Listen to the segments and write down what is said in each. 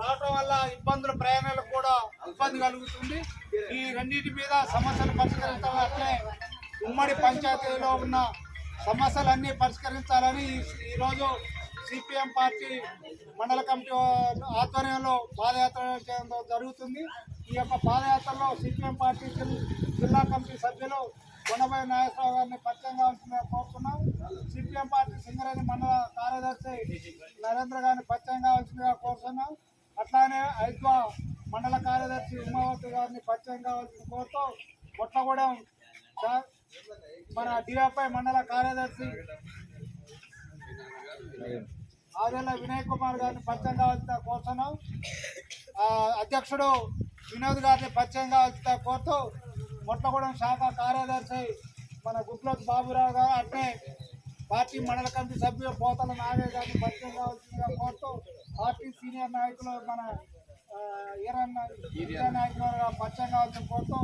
రావటం వల్ల ఇబ్బందులు ప్రయాణాలకు కూడా ఇబ్బంది కలుగుతుంది. ఈ రెండింటి మీద సమస్యలు పరిష్కరించాలి అట్లే ఉమ్మడి పంచాయతీలో ఉన్న సమస్యలన్నీ పరిష్కరించాలని ఈరోజు సిపిఎం పార్టీ మండల కమిటీ ఆధ్వర్యంలో పాదయాత్ర చేయడం జరుగుతుంది. ఈ యొక్క పాదయాత్రలో సిపిఎం పార్టీ జిల్లా కమిటీ సభ్యులు కొండపై నాగేశ్వరరావు గారిని పరిచయం కావాల్సిందిగా కోరుతున్నాం. సిపిఎం పార్టీ సింగరేణి మండల కార్యదర్శి నరేంద్ర గారిని పరిచయం కావాల్సిందిగా కోరుతున్నాం. అలానే ఐద్వా మండల కార్యదర్శి ఉమావతి గారిని పరిచయం కావాల్సిన కోరుతూ కొట్టగూడెం మన డిఎఫ్ఐ మండల కార్యదర్శి ఆదేళ్ళ వినయ్ కుమార్ గారిని పరిచయం కావాల్సిన కోరుతున్నాం. ఆ, అధ్యక్షుడు వినోద్ గారిని పరిచయం కావాల్సిన కోరుతూ మొట్టగూడెం శాఖ కార్యదర్శి మన గుట్లోత్ బాబురావు గారు అట్నే పార్టీ మండల కమిటీ సభ్యులు పోతల నాగయ్య గారిని పరిచయం కావాల్సిందిగా కోరుతూ సీనియర్ నాయకులు మన ఆ, ఈరన్న నాయకులు గారు పరిచయం కావాల్సిన కోరుతూ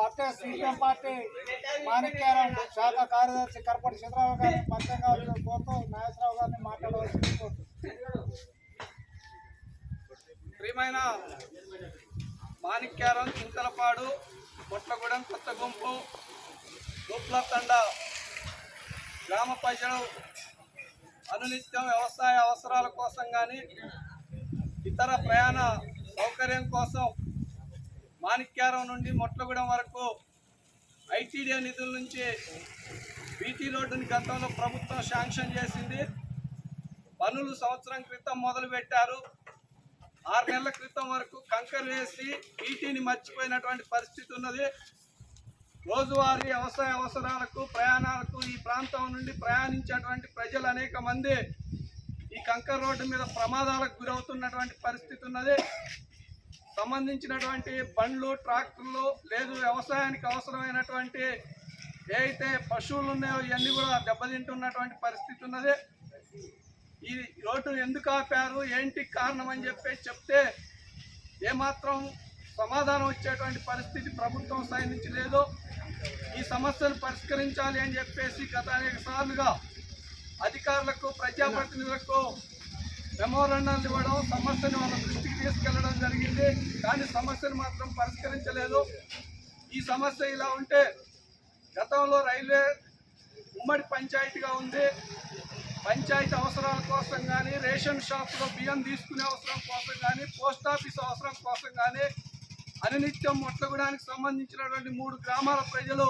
అంటే సీపీఎం పార్టీ మాణిక్యారం శాఖ కార్యదర్శి కరపటి చంద్రరావు గారిని పరిచయం కావాల్సిన కోరుతూ నాగేశ్వరరావు గారిని మాట్లాడవలసింది కోరుతూ. ప్రియమైన మాణిక్యారం చింతలపాడు కొట్టగూడెం కొత్త గుంపు తండ గ్రామ ప్రజలు అనునిత్యం వ్యవసాయ అవసరాల కోసం కానీ ఇతర ప్రయాణ సౌకర్యం కోసం మాణిక్యారం నుండి మొట్లగూడెం వరకు ఐటీడీఏ నిధుల నుంచి బీటీ రోడ్డుని గతంలో ప్రభుత్వం శాంక్షన్ చేసింది. పనులు సంవత్సరం క్రితం మొదలుపెట్టారు. ఆరు నెలల క్రితం వరకు కంకర వేసి బీటీని మర్చిపోయినటువంటి పరిస్థితి ఉన్నది. రోజువారీ వ్యవసాయ అవసరాలకు ప్రయాణాలకు ఈ ప్రాంతం నుండి ప్రయాణించేటువంటి ప్రజలు అనేక మంది ఈ కంకర్ రోడ్డు మీద ప్రమాదాలకు గురవుతున్నటువంటి పరిస్థితి ఉన్నది. సంబంధించినటువంటి బండ్లు ట్రాక్టర్లు లేదు వ్యవసాయానికి అవసరమైనటువంటి ఏ అయితే పశువులు ఉన్నాయో ఇవన్నీ కూడా దెబ్బతింటున్నటువంటి పరిస్థితి ఉన్నది. ఈ రోడ్డు ఎందుకు ఆపారు? ఏంటి కారణం అని చెప్పి చెప్తే ఏమాత్రం సమాధానం వచ్చేటువంటి పరిస్థితి ప్రభుత్వం స్థాయి నుంచి లేదు ఈ సమస్యను పరిష్కరించాలి అని చెప్పేసి గత అనేక సార్లుగా అధికారులకు ప్రజాప్రతినిధులకు మెమోరండాలు ఇవ్వడం సమస్యను వాళ్ళ దృష్టికి తీసుకెళ్ళడం జరిగింది. కానీ సమస్యను మాత్రం పరిష్కరించలేదు. ఈ సమస్య ఇలా ఉంటే గతంలో రైల్వే ఉమ్మడి పంచాయతీగా ఉంది. పంచాయతీ అవసరాల కోసం కానీ రేషన్ షాప్లో బియ్యం తీసుకునే అవసరం కోసం కానీ పోస్ట్ ఆఫీస్ అవసరం కోసం కానీ అనునిత్యం మొట్టగూడానికి సంబంధించినటువంటి మూడు గ్రామాల ప్రజలు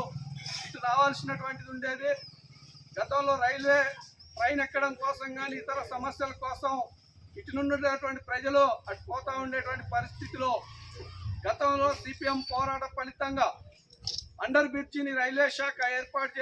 ఇటు రావాల్సినటువంటిది ఉండేది. గతంలో రైల్వే ట్రైన్ ఎక్కడం కోసం కానీ ఇతర సమస్యల కోసం ఇటు నుండి ప్రజలు అటు పోతూ ఉండేటువంటి పరిస్థితిలో గతంలో సిపిఎం పోరాట ఫలితంగా అండర్ బ్రిడ్జిని రైల్వే శాఖ ఏర్పాటు